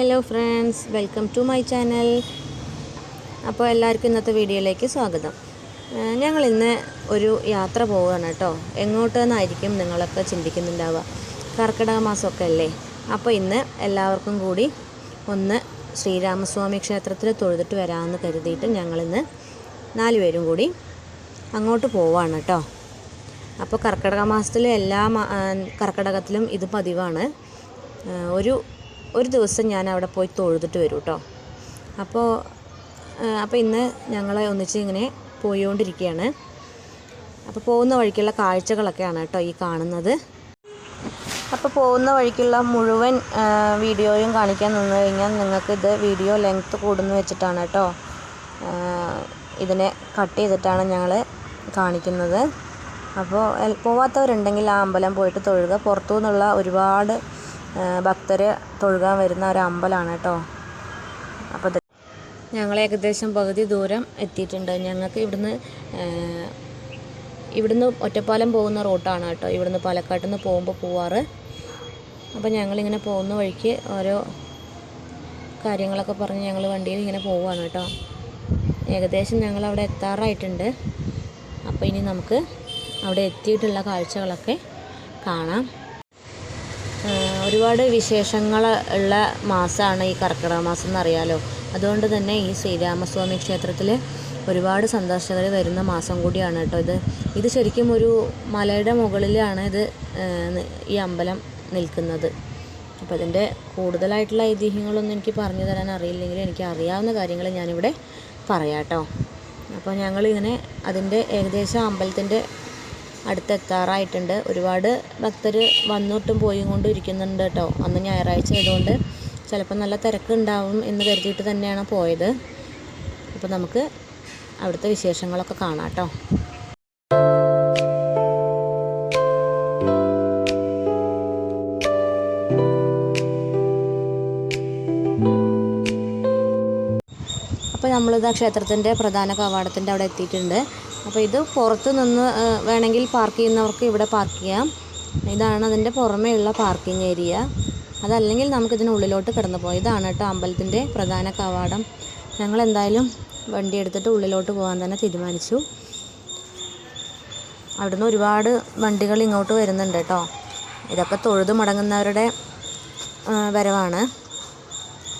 Hello friends welcome to my channel അപ്പോൾ എല്ലാവർക്കും ഇന്നത്തെ വീഡിയോയിലേക്ക് സ്വാഗതം. ഞങ്ങൾ ഇന്ന് ഒരു യാത്ര പോവുകയാണ് കേട്ടോ. എങ്ങോട്ടെന്നായിരിക്കും നിങ്ങളൊക്കെ ചിന്തിക്കുന്നുണ്ടാവുക? കർക്കിടക മാസമൊക്കെ അല്ലേ? അപ്പോൾ ഇന്ന് എല്ലാവർക്കും കൂടി ഒന്ന് ശ്രീരാമസ്വാമി ക്ഷേത്രത്തിൽ തൊഴുതിട്ട് വരാമെന്ന് കരുതിയിട്ട് ഞങ്ങളിന്ന് നാല് പേരും കൂടി അങ്ങോട്ട് പോവാണ് കേട്ടോ. അപ്പോൾ കർക്കിടക മാസത്തിലെ എല്ലാ കർക്കിടകത്തിലും ഇത് പതിവാണ്. ഒരു ഒരു ദിവസം ഞാൻ അവിടെ പോയി തൊഴുതിട്ട് വരും കേട്ടോ അപ്പോൾ അപ്പോൾ ഇന്ന് ഞങ്ങളെ ഒന്നിച്ച് ഇങ്ങനെ പോയിക്കൊണ്ടിരിക്കുകയാണ് അപ്പോൾ പോകുന്ന വഴിക്കുള്ള കാഴ്ചകളൊക്കെയാണ് കേട്ടോ ഈ കാണുന്നത്. അപ്പോൾ പോകുന്ന വഴിക്കുള്ള മുഴുവൻ വീഡിയോയും കാണിക്കാൻ നിന്ന് കഴിഞ്ഞാൽ നിങ്ങൾക്കിത് വീഡിയോ ലെങ്ത്ത് കൂടുന്നു വെച്ചിട്ടാണ് കേട്ടോ. ഇതിനെ കട്ട് ചെയ്തിട്ടാണ് ഞങ്ങൾ കാണിക്കുന്നത്. അപ്പോൾ പോവാത്തവരുണ്ടെങ്കിൽ ആ അമ്പലം പോയിട്ട് തൊഴുക. പുറത്തു നിന്നുള്ള ഒരുപാട് ഭക്തർ തൊഴുകാൻ വരുന്ന ഒരു അമ്പലമാണ് കേട്ടോ. അപ്പോൾ ഞങ്ങൾ ഏകദേശം പകുതി ദൂരം എത്തിയിട്ടുണ്ട്. ഞങ്ങൾക്ക് ഇവിടുന്ന് ഇവിടുന്ന് ഒറ്റപ്പാലം പോകുന്ന റൂട്ടാണ് കേട്ടോ. ഇവിടുന്ന് പാലക്കാട്ടിൽ നിന്ന് പോകുമ്പോൾ പോവാറ്. അപ്പോൾ ഞങ്ങളിങ്ങനെ പോകുന്ന വഴിക്ക് ഓരോ കാര്യങ്ങളൊക്കെ പറഞ്ഞ് ഞങ്ങൾ വണ്ടിയിൽ ഇങ്ങനെ പോവുകയാണ് കേട്ടോ. ഏകദേശം ഞങ്ങൾ അവിടെ എത്താറായിട്ടുണ്ട്. അപ്പോൾ ഇനി നമുക്ക് അവിടെ എത്തിയിട്ടുള്ള കാഴ്ചകളൊക്കെ കാണാം. ഒരുപാട് വിശേഷങ്ങൾ ഉള്ള മാസമാണ് ഈ കർക്കിടക മാസം എന്നറിയാലോ. അതുകൊണ്ട് തന്നെ ഈ ശ്രീരാമസ്വാമി ക്ഷേത്രത്തിൽ ഒരുപാട് സന്ദർശകർ വരുന്ന മാസം കൂടിയാണ് കേട്ടോ ഇത്. ഇത് ശരിക്കും ഒരു മലയുടെ മുകളിലാണ് ഇത് ഈ അമ്പലം നിൽക്കുന്നത്. അപ്പോൾ അതിന്റെ കൂടുതലായിട്ടുള്ള ഐതിഹ്യങ്ങളൊന്നും എനിക്ക് പറഞ്ഞു തരാൻ അറിയില്ലെങ്കിലും എനിക്ക് അറിയാവുന്ന കാര്യങ്ങൾ ഞാനിവിടെ പറയാം കേട്ടോ. അപ്പോൾ ഞങ്ങളിങ്ങനെ അതിന്റെ ഏകദേശം അമ്പലത്തിന്റെ അടുത്തെത്താറായിട്ടുണ്ട്. ഒരുപാട് ഭക്തർ വന്നിട്ടും പോയും കൊണ്ടും ഇരിക്കുന്നുണ്ട് കേട്ടോ അന്ന് ഞായറാഴ്ച ആയതുകൊണ്ട് ചിലപ്പോൾ നല്ല തിരക്കുണ്ടാവും എന്ന് കരുതിയിട്ട് തന്നെയാണ് പോയത്. അപ്പോൾ നമുക്ക് അവിടുത്തെ വിശേഷങ്ങളൊക്കെ കാണാം കേട്ടോ അപ്പോൾ നമ്മളിത് ക്ഷേത്രത്തിന്റെ പ്രധാന കവാടത്തിന്റെ അവിടെ എത്തിയിട്ടുണ്ട്. അപ്പോൾ ഇത് പുറത്ത് നിന്ന് വേണമെങ്കിൽ പാർക്ക് ചെയ്യുന്നവർക്ക് ഇവിടെ പാർക്ക് ചെയ്യാം. ഇതാണ് അതിന്റെ പുറമേയുള്ള പാർക്കിംഗ് ഏരിയ അതല്ലെങ്കിൽ നമുക്കിതിന് ഉള്ളിലോട്ട് കിടന്നു പോകാം. ഇതാണ് കേട്ടോ അമ്പലത്തിന്റെ പ്രധാന കവാടം. ഞങ്ങൾ എന്തായാലും വണ്ടി എടുത്തിട്ട് ഉള്ളിലോട്ട് പോകാൻ തന്നെ തീരുമാനിച്ചു. അവിടുന്ന് ഒരുപാട് വണ്ടികൾ ഇങ്ങോട്ട് വരുന്നുണ്ട് കേട്ടോ. ഇതൊക്കെ തൊഴുതു മടങ്ങുന്നവരുടെ വരവാണ്.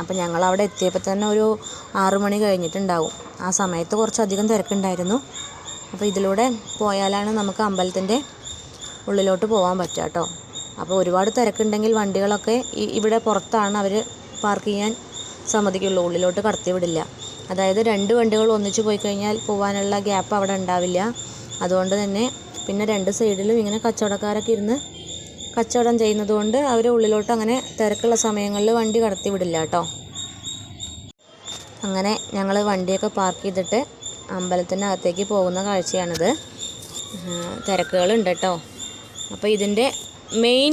അപ്പം ഞങ്ങൾ അവിടെ എത്തിയപ്പോൾ തന്നെ ഒരു ആറു മണി കഴിഞ്ഞിട്ടുണ്ടാവും. ആ സമയത്ത് കുറച്ചധികം തിരക്കുണ്ടായിരുന്നു. അപ്പോൾ ഇതിലൂടെ പോയാലാണ് നമുക്ക് അമ്പലത്തിന്റെ ഉള്ളിലോട്ട് പോകാൻ പറ്റുക കേട്ടോ. അപ്പോൾ ഒരുപാട് തിരക്കുണ്ടെങ്കിൽ വണ്ടികളൊക്കെ ഇവിടെ പുറത്താണ് അവർ പാർക്ക് ചെയ്യാൻ സമ്മതിക്കുള്ളൂ. ഉള്ളിലോട്ട് കടത്തിവിടില്ല അതായത് രണ്ട് വണ്ടികൾ ഒന്നിച്ച് പോയി കഴിഞ്ഞാൽ പോകാനുള്ള ഗ്യാപ്പ് അവിടെ ഉണ്ടാവില്ല. അതുകൊണ്ട് തന്നെ പിന്നെ രണ്ട് സൈഡിലും ഇങ്ങനെ കച്ചവടക്കാരൊക്കെ ഇരുന്ന് കച്ചവടം ചെയ്യുന്നത് കൊണ്ട് അവർ ഉള്ളിലോട്ട് അങ്ങനെ തിരക്കുള്ള സമയങ്ങളിൽ വണ്ടി കടത്തിവിടില്ല കേട്ടോ. അങ്ങനെ ഞങ്ങൾ വണ്ടിയൊക്കെ പാർക്ക് ചെയ്തിട്ട് അമ്പലത്തിനകത്തേക്ക് പോകുന്ന കാഴ്ചയാണിത്. തിരക്കുകളുണ്ട് കേട്ടോ. അപ്പോൾ ഇതിന്റെ മെയിൻ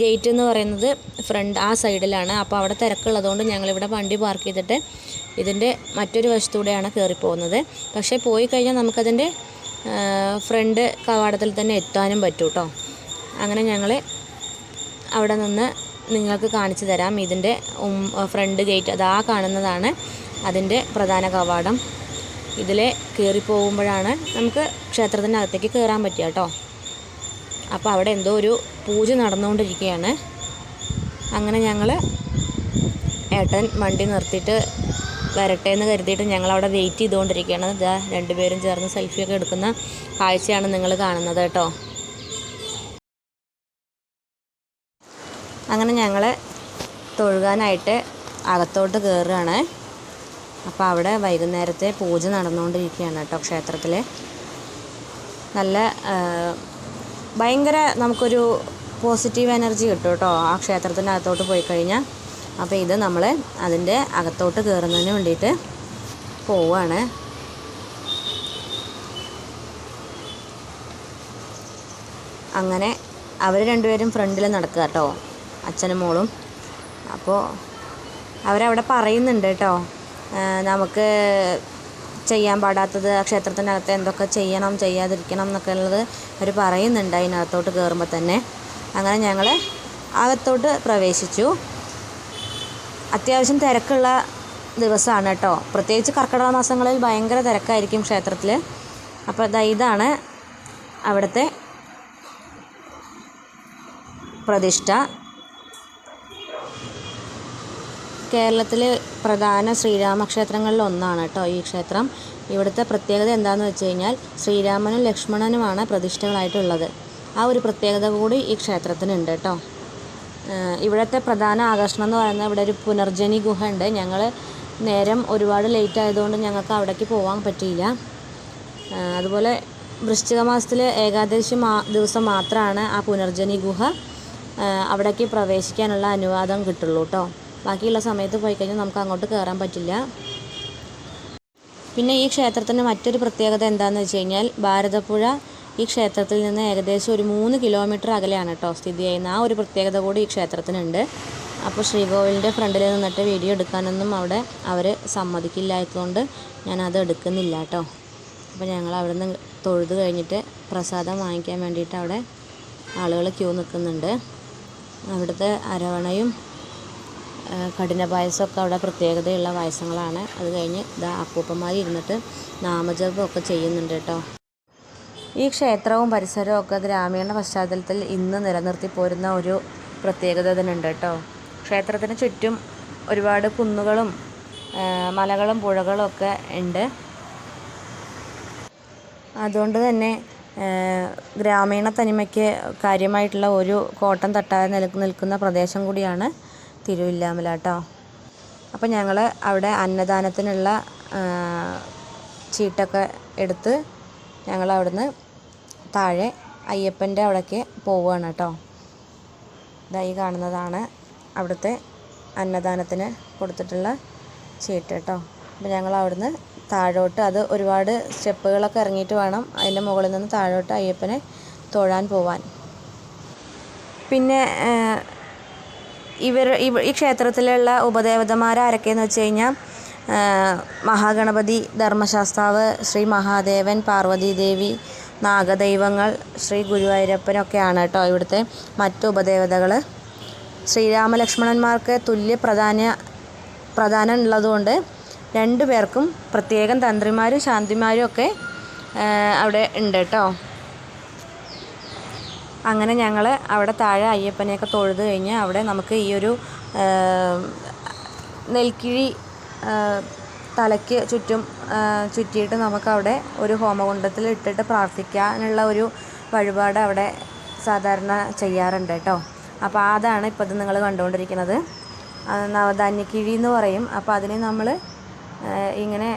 ഗേറ്റ് എന്ന് പറയുന്നത് ഫ്രണ്ട് ആ സൈഡിലാണ് അപ്പോൾ അവിടെ തിരക്കുള്ളതുകൊണ്ട് ഞങ്ങളിവിടെ വണ്ടി പാർക്ക് ചെയ്തിട്ട് ഇതിന്റെ മറ്റൊരു വശത്തൂടെയാണ് കയറിപ്പോകുന്നത് പക്ഷേ പോയി കഴിഞ്ഞാൽ നമുക്കതിന്റെ ഫ്രണ്ട് കവാടത്തിൽ തന്നെ എത്താനും പറ്റൂ കേട്ടോ അങ്ങനെ ഞങ്ങൾ അവിടെ നിന്ന് നിങ്ങൾക്ക് കാണിച്ചു തരാം. ഇതിന്റെ ഫ്രണ്ട് ഗേറ്റ് അതാ കാണുന്നതാണ് അതിന്റെ പ്രധാന കവാടം. ഇതിലെ കയറി പോകുമ്പോഴാണ് നമുക്ക് ക്ഷേത്രത്തിനകത്തേക്ക് കയറാൻ പറ്റുക കേട്ടോ. അപ്പോൾ അവിടെ എന്തോ ഒരു പൂജ നടന്നുകൊണ്ടിരിക്കുകയാണ്. അങ്ങനെ ഞങ്ങൾ ഏട്ടൻ വണ്ടി നിർത്തിയിട്ട് വരട്ടെ എന്ന് കരുതിയിട്ട് ഞങ്ങളവിടെ വെയിറ്റ് ചെയ്തുകൊണ്ടിരിക്കുകയാണ്. ഇതാ രണ്ടുപേരും ചേർന്ന് സെൽഫിയൊക്കെ എടുക്കുന്ന കാഴ്ചയാണ് നിങ്ങൾ കാണുന്നത് കേട്ടോ. അങ്ങനെ ഞങ്ങൾ തൊഴുകാനായിട്ട് അകത്തോട്ട് കയറുകയാണ് അപ്പോൾ അവിടെ വൈകുന്നേരത്തെ പൂജ നടന്നുകൊണ്ടിരിക്കുകയാണ് കേട്ടോ ക്ഷേത്രത്തിൽ നല്ല ഭയങ്കര നമുക്കൊരു പോസിറ്റീവ് എനർജി കിട്ടും കേട്ടോ ആ ക്ഷേത്രത്തിന്റെ അകത്തോട്ട് പോയി കഴിഞ്ഞാൽ അപ്പോൾ ഇത് നമ്മൾ അതിന്റെ അകത്തോട്ട് കയറുന്നതിന് വേണ്ടിയിട്ട് പോവുകയാണ് അങ്ങനെ അവർ രണ്ടുപേരും ഫ്രണ്ടിൽ നടക്കുക കേട്ടോ അച്ഛനും മോളും. അപ്പോൾ അവരവിടെ പറയുന്നുണ്ട് കേട്ടോ നമുക്ക് ചെയ്യാൻ പാടാത്തത് ആ ക്ഷേത്രത്തിനകത്ത് എന്തൊക്കെ ചെയ്യണം ചെയ്യാതിരിക്കണം എന്നൊക്കെ ഉള്ളത് അവർ പറയുന്നുണ്ട് അതിനകത്തോട്ട് കയറുമ്പോൾ തന്നെ. അങ്ങനെ ഞങ്ങൾ അകത്തോട്ട് പ്രവേശിച്ചു. അത്യാവശ്യം തിരക്കുള്ള ദിവസമാണ് കേട്ടോ. പ്രത്യേകിച്ച് കർക്കിടക മാസങ്ങളിൽ ഭയങ്കര തിരക്കായിരിക്കും ക്ഷേത്രത്തിൽ അപ്പോൾ ദാ ഇതാണ് അവിടുത്തെ പ്രതിഷ്ഠ. കേരളത്തിൽ പ്രധാന ശ്രീരാമക്ഷേത്രങ്ങളിൽ ഒന്നാണ് കേട്ടോ ഈ ക്ഷേത്രം. ഇവിടുത്തെ പ്രത്യേകത എന്താണെന്ന് വെച്ച് കഴിഞ്ഞാൽ ശ്രീരാമനും ലക്ഷ്മണനുമാണ് പ്രതിഷ്ഠകളായിട്ടുള്ളത്. ആ ഒരു പ്രത്യേകത കൂടി ഈ ക്ഷേത്രത്തിനുണ്ട് കേട്ടോ. ഇവിടുത്തെ പ്രധാന ആകർഷണം എന്ന് പറയുന്നത് ഇവിടെ ഒരു പുനർജനി ഗുഹ ഉണ്ട്. ഞങ്ങൾ നേരം ഒരുപാട് ലേറ്റ് ആയതുകൊണ്ട് ഞങ്ങൾക്ക് അവിടേക്ക് പോകാൻ പറ്റിയില്ല. അതുപോലെ വൃശ്ചിക മാസത്തിൽ ഏകാദശി മാ ദിവസം മാത്രമാണ് ആ പുനർജനി ഗുഹ. അവിടേക്ക് പ്രവേശിക്കാനുള്ള അനുവാദം കിട്ടുള്ളൂ കേട്ടോ. ബാക്കിയുള്ള സമയത്ത് പോയി കഴിഞ്ഞാൽ നമുക്ക് അങ്ങോട്ട് കയറാൻ പറ്റില്ല. പിന്നെ ഈ ക്ഷേത്രത്തിന്റെ മറ്റൊരു പ്രത്യേകത എന്താണെന്ന് വെച്ച് കഴിഞ്ഞാൽ ഭാരതപ്പുഴ ഈ ക്ഷേത്രത്തിൽ നിന്ന് ഏകദേശം ഒരു മൂന്ന് കിലോമീറ്റർ അകലെയാണ് കേട്ടോ സ്ഥിതി ചെയ്യുന്ന ആ ഒരു പ്രത്യേകത കൂടി ഈ ക്ഷേത്രത്തിനുണ്ട്. അപ്പോൾ ശ്രീകോവിലിന്റെ ഫ്രണ്ടിൽ നിന്നിട്ട് വീഡിയോ എടുക്കാനൊന്നും അവിടെ അവർ സമ്മതിക്കില്ലാത്തതുകൊണ്ട് ഞാനത് എടുക്കുന്നില്ല കേട്ടോ. അപ്പോൾ ഞങ്ങൾ അവിടെ നിന്ന് തൊഴുത് കഴിഞ്ഞിട്ട് പ്രസാദം വാങ്ങിക്കാൻ വേണ്ടിയിട്ട് അവിടെ ആളുകൾ ക്യൂ നിൽക്കുന്നുണ്ട് അവിടുത്തെ അരവണയും കഠിന പായസമൊക്കെ അവിടെ പ്രത്യേകതയുള്ള പായസങ്ങളാണ്. അത് കഴിഞ്ഞ് ഇതാ അപ്പൂപ്പന്മാർ ഇരുന്നിട്ട് നാമജപമൊക്കെ ചെയ്യുന്നുണ്ട് കേട്ടോ. ഈ ക്ഷേത്രവും പരിസരവും ഒക്കെ ഗ്രാമീണ പശ്ചാത്തലത്തിൽ ഇന്ന് നിലനിർത്തി പോരുന്ന ഒരു പ്രത്യേകത തന്നെയുണ്ട് കേട്ടോ. ക്ഷേത്രത്തിന് ചുറ്റും ഒരുപാട് കുന്നുകളും മലകളും പുഴകളും ഒക്കെ ഉണ്ട്. അതുകൊണ്ട് തന്നെ ഗ്രാമീണ തനിമയ്ക്ക് കാര്യമായിട്ടുള്ള ഒരു കോട്ടം തട്ടാതെ നിൽക്കുന്ന പ്രദേശം കൂടിയാണ് തിരുവില്ലാമല കേട്ടോ അപ്പോൾ ഞങ്ങൾ അവിടെ അന്നദാനത്തിനുള്ള ചീട്ടൊക്കെ എടുത്ത് ഞങ്ങൾ അവിടുന്ന് താഴെ അയ്യപ്പന്റെ അവിടേക്ക് പോവുകയാണ് കേട്ടോ ഇതായി കാണുന്നതാണ് അവിടുത്തെ അന്നദാനത്തിന് കൊടുത്തിട്ടുള്ള ചീട്ട് കേട്ടോ അപ്പോൾ ഞങ്ങൾ അവിടുന്ന് താഴോട്ട് അത് ഒരുപാട് സ്റ്റെപ്പുകളൊക്കെ ഇറങ്ങിയിട്ട് വേണം അതിന്റെ മുകളിൽ നിന്ന് താഴോട്ട് അയ്യപ്പനെ തൊഴാൻ പോവാൻ. പിന്നെ ഇവർ ഇവ ഈ ക്ഷേത്രത്തിലുള്ള ഉപദേവതമാർ ആരൊക്കെയെന്ന് വെച്ച് കഴിഞ്ഞാൽ മഹാഗണപതി ധർമ്മശാസ്താവ് ശ്രീ മഹാദേവൻ പാർവതീദേവി നാഗദൈവങ്ങൾ ശ്രീ ഗുരുവായൂരപ്പനൊക്കെയാണ് കേട്ടോ ഇവിടുത്തെ മറ്റു ഉപദേവതകൾ ശ്രീരാമലക്ഷ്മണന്മാർക്ക് തുല്യ പ്രധാന പ്രധാനം ഉള്ളതുകൊണ്ട് രണ്ടു പേർക്കും പ്രത്യേകം തന്ത്രിമാരും ശാന്തിമാരും ഒക്കെ അവിടെ ഉണ്ട് കേട്ടോ. അങ്ങനെ ഞങ്ങൾ അവിടെ താഴെ അയ്യപ്പനെയൊക്കെ തൊഴുത് കഴിഞ്ഞ് അവിടെ നമുക്ക് ഈ ഒരു നെൽക്കിഴി തലയ്ക്ക് ചുറ്റും ചുറ്റിയിട്ട് നമുക്കവിടെ ഒരു ഹോമകുണ്ടത്തിൽ ഇട്ടിട്ട് പ്രാർത്ഥിക്കാനുള്ള ഒരു വഴിപാട് അവിടെ സാധാരണ ചെയ്യാറുണ്ട് കേട്ടോ. അപ്പോൾ അതാണ് ഇപ്പോൾ നിങ്ങൾ കണ്ടുകൊണ്ടിരിക്കുന്നത്. നവധാന്യക്കിഴി എന്ന് പറയും. അപ്പോൾ അതിനെ നമ്മൾ ഇങ്ങനെ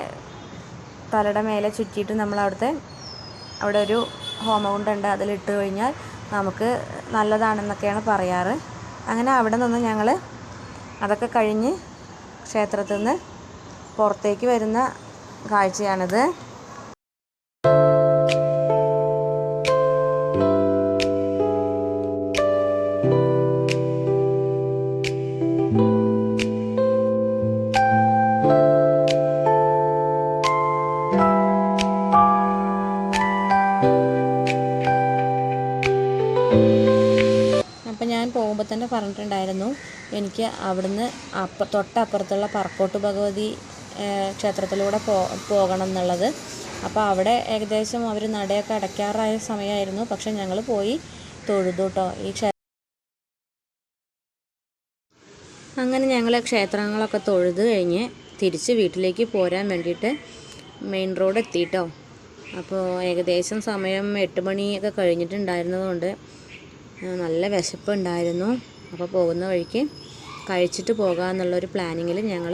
തലയുടെ മേലെ ചുറ്റിയിട്ട് നമ്മൾ അവിടുത്തെ അവിടെ ഒരു ഹോമകുണ്ടുണ്ട് അതിലിട്ട് കഴിഞ്ഞാൽ നമുക്ക് നല്ലതാണെന്നൊക്കെയാണ് പറയാറ്. അങ്ങനെ അവിടെ നിന്ന് ഞങ്ങൾ അതൊക്കെ കഴിഞ്ഞ് ക്ഷേത്രത്തിൽ നിന്ന് പുറത്തേക്ക് വരുന്ന കാഴ്ചയാണിത്. പറഞ്ഞിട്ടുണ്ടായിരുന്നു എനിക്ക് അവിടുന്ന് അപ്പ തൊട്ടപ്പുറത്തുള്ള പറക്കോട്ട് ഭഗവതി ക്ഷേത്രത്തിലൂടെ പോകണം എന്നുള്ളത്. അപ്പോൾ അവിടെ ഏകദേശം അവർ നടയൊക്കെ അടയ്ക്കാറായ സമയമായിരുന്നു പക്ഷെ ഞങ്ങൾ പോയി തൊഴുതു കേട്ടോ ഈ ക്ഷേത്ര അങ്ങനെ ഞങ്ങൾ ക്ഷേത്രങ്ങളൊക്കെ തൊഴുതു കഴിഞ്ഞ് തിരിച്ച് വീട്ടിലേക്ക് പോരാൻ വേണ്ടിയിട്ട് മെയിൻ റോഡ് എത്തിയിട്ടോ അപ്പോൾ ഏകദേശം സമയം എട്ട് മണിയൊക്കെ കഴിഞ്ഞിട്ടുണ്ടായിരുന്നതുകൊണ്ട് നല്ല വിശപ്പ് ഉണ്ടായിരുന്നു അപ്പോൾ പോകുന്ന വഴിക്ക് കഴിച്ചിട്ട് പോകാമെന്നുള്ളൊരു പ്ലാനിങ്ങിൽ ഞങ്ങൾ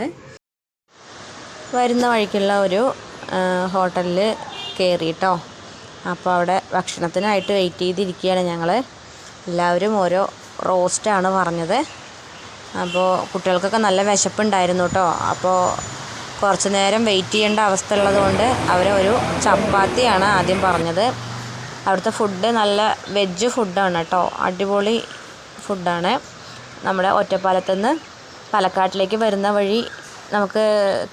വരുന്ന വഴിക്കുള്ള ഒരു ഹോട്ടലിൽ കയറിയിട്ടോ അപ്പോൾ അവിടെ ഭക്ഷണത്തിനായിട്ട് വെയിറ്റ് ചെയ്തിരിക്കുകയാണ് ഞങ്ങൾ എല്ലാവരും ഓരോ റോസ്റ്റാണ് പറഞ്ഞത്. അപ്പോൾ കുട്ടികൾക്കൊക്കെ നല്ല വിശപ്പുണ്ടായിരുന്നു കേട്ടോ അപ്പോൾ കുറച്ച് നേരം വെയിറ്റ് ചെയ്യേണ്ട അവസ്ഥ ഉള്ളതുകൊണ്ട് ഒരു ചപ്പാത്തിയാണ് ആദ്യം പറഞ്ഞത്. അവിടുത്തെ ഫുഡ് നല്ല വെജ് ഫുഡാണ് കേട്ടോ അടിപൊളി ഫുഡാണ് നമ്മുടെ ഒറ്റപ്പാലത്തുനിന്ന് പാലക്കാട്ടിലേക്ക് വരുന്ന വഴി നമുക്ക്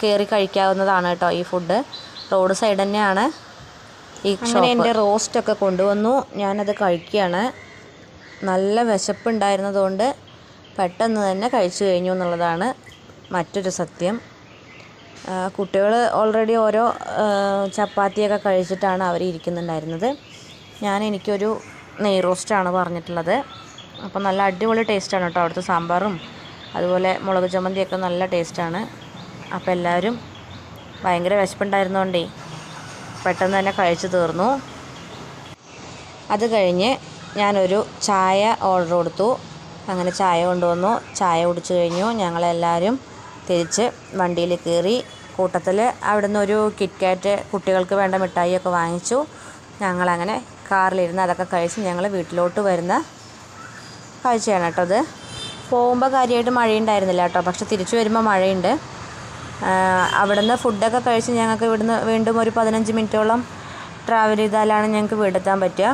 കയറി കഴിക്കാവുന്നതാണ് കേട്ടോ ഈ ഫുഡ്. റോഡ് സൈഡ് തന്നെയാണ് ഈ അങ്ങനെ എന്റെ റോസ്റ്റൊക്കെ കൊണ്ടുവന്നു. ഞാനത് കഴിക്കുകയാണ്. നല്ല വിശപ്പുണ്ടായിരുന്നതുകൊണ്ട് പെട്ടെന്ന് തന്നെ കഴിച്ചു കഴിഞ്ഞു എന്നുള്ളതാണ് മറ്റൊരു സത്യം. കുട്ടികൾ ഓൾറെഡി ഓരോ ചപ്പാത്തിയൊക്കെ കഴിച്ചിട്ടാണ് അവർ ഇരിക്കുന്നുണ്ടായിരുന്നത് ഞാൻ എനിക്കൊരു നെയ് റോസ്റ്റാണ് പറഞ്ഞിട്ടുള്ളത്. അപ്പോൾ നല്ല അടിപൊളി ടേസ്റ്റാണ് കേട്ടോ അവിടുത്തെ സാമ്പാറും. അതുപോലെ മുളക് ചമ്മന്തിയൊക്കെ നല്ല ടേസ്റ്റാണ് അപ്പോൾ എല്ലാവരും ഭയങ്കര വിശപ്പുണ്ടായിരുന്നോണ്ടേ പെട്ടെന്ന് തന്നെ കഴിച്ചു തീർന്നു. അത് കഴിഞ്ഞ് ഞാനൊരു ചായ ഓർഡർ കൊടുത്തു. അങ്ങനെ ചായ കൊണ്ടുവന്നു. ചായ കുടിച്ചു കഴിഞ്ഞു. ഞങ്ങളെല്ലാവരും തിരിച്ച് വണ്ടിയിൽ കയറി കൂട്ടത്തിൽ അവിടുന്ന് ഒരു കിറ്റ്കാറ്റ് കുട്ടികൾക്ക് വേണ്ട മിഠായിയൊക്കെ വാങ്ങിച്ചു. ഞങ്ങളങ്ങനെ കാറിലിരുന്ന് അതൊക്കെ കഴിച്ച് ഞങ്ങൾ വീട്ടിലോട്ട് വരുന്ന കാഴ്ചയാണ് കേട്ടോ അത്. പോകുമ്പോൾ കാര്യമായിട്ട് മഴയുണ്ടായിരുന്നില്ല കേട്ടോ. പക്ഷെ തിരിച്ചു വരുമ്പോൾ മഴയുണ്ട്. അവിടുന്ന് ഫുഡൊക്കെ കഴിച്ച് ഞങ്ങൾക്ക് ഇവിടുന്ന് വീണ്ടും ഒരു പതിനഞ്ച് മിനിറ്റോളം ട്രാവൽ ചെയ്താലാണ് ഞങ്ങൾക്ക് വീടെത്താൻ പറ്റുക.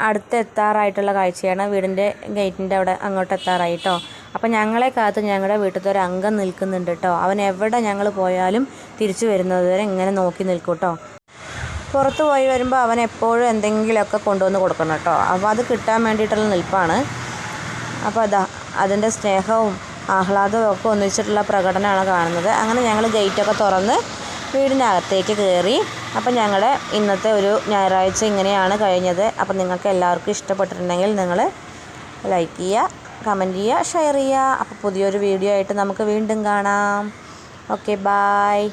വീടിന്റെ അടുത്ത് എത്താറായിട്ടുള്ള കാഴ്ചയാണ് വീടിന്റെ ഗേറ്റിന്റെ അവിടെ അങ്ങോട്ട് എത്താറായി കേട്ടോ അപ്പോൾ ഞങ്ങളെ കാത്ത് ഞങ്ങളുടെ വീട്ടിലത്തെ ഒരു അംഗം നിൽക്കുന്നുണ്ട് കേട്ടോ അവൻ എവിടെ ഞങ്ങൾ പോയാലും തിരിച്ചു വരുന്നത് വരെ ഇങ്ങനെ നോക്കി നിൽക്കും കേട്ടോ പുറത്ത് പോയി വരുമ്പോൾ അവൻ എപ്പോഴും എന്തെങ്കിലുമൊക്കെ കൊണ്ടുവന്ന് കൊടുക്കണം കേട്ടോ അപ്പോൾ അത് കിട്ടാൻ വേണ്ടിയിട്ടുള്ള നിൽപ്പാണ്. അപ്പോൾ അതാ അതിന്റെ സ്നേഹവും ആഹ്ലാദവും ഒക്കെ ഒന്നിച്ചിട്ടുള്ള പ്രകടനമാണ് കാണുന്നത്. അങ്ങനെ ഞങ്ങൾ ഗേറ്റൊക്കെ തുറന്ന് വീടിനകത്തേക്ക് കയറി. അപ്പം ഞങ്ങൾ ഇന്നത്തെ ഒരു ഞായറാഴ്ച ഇങ്ങനെയാണ് കഴിഞ്ഞത്. അപ്പം നിങ്ങൾക്ക് എല്ലാവർക്കും ഇഷ്ടപ്പെട്ടിട്ടുണ്ടെങ്കിൽ നിങ്ങൾ ലൈക്ക് ചെയ്യുക കമന്റ് ചെയ്യുക ഷെയർ ചെയ്യുക. അപ്പോൾ പുതിയൊരു വീഡിയോ ആയിട്ട് നമുക്ക് വീണ്ടും കാണാം. Okay bye